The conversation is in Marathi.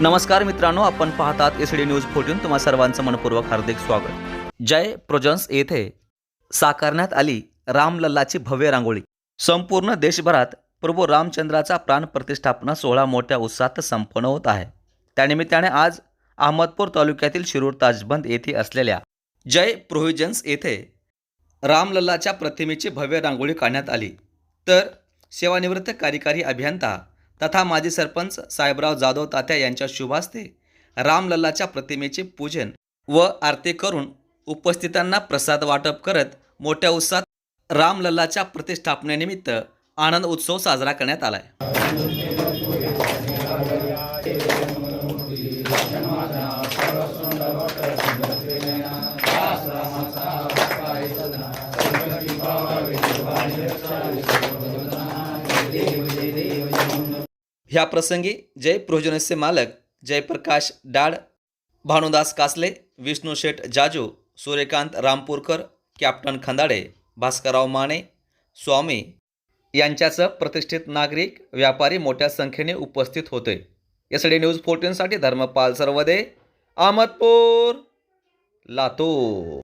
नमस्कार मित्रांनो आपण पाहतात एस डी न्यूज फोर्टीन. तुम्हा सर्वांचं मनपूर्वक हार्दिक स्वागत. जय प्रोजन्स येथे साकारण्यात आली रामलल्लाची भव्य रांगोळी. संपूर्ण देशभरात प्रभू रामचंद्राचा प्राण प्रतिष्ठापना सोहळा मोठ्या उत्साहात संपन्न होत आहे. त्यानिमित्ताने आज अहमदपूर तालुक्यातील शिरूर ताजबंद येथे असलेल्या जय प्रोव्हिजन्स येथे रामलल्लाच्या प्रतिमेची भव्य रांगोळी काढण्यात आली. तर सेवानिवृत्त कार्यकारी अभियंता तथा माजी सरपंच साहेबराव जाधव तात्या यांच्या शुभास्ते रामलल्लाच्या प्रतिमेचे पूजन व आरती करून उपस्थितांना प्रसाद वाटप करत मोठ्या उत्साहात रामलल्लाच्या प्रतिष्ठापनेनिमित्त आनंद उत्सव साजरा करण्यात आला आहे ह्या प्रसंगी जय प्रोजनसचे मालक जयप्रकाश डाड भानुदास कासले विष्णू शेठ जाजू सूर्यकांत रामपूरकर कॅप्टन खंदाडे भास्करराव माने स्वामी यांच्यासह प्रतिष्ठित नागरिक व्यापारी मोठ्या संख्येने उपस्थित होते. एस डी न्यूज फोर्टीनसाठी धर्मपाल सर्वदे अहमदपूर लातूर.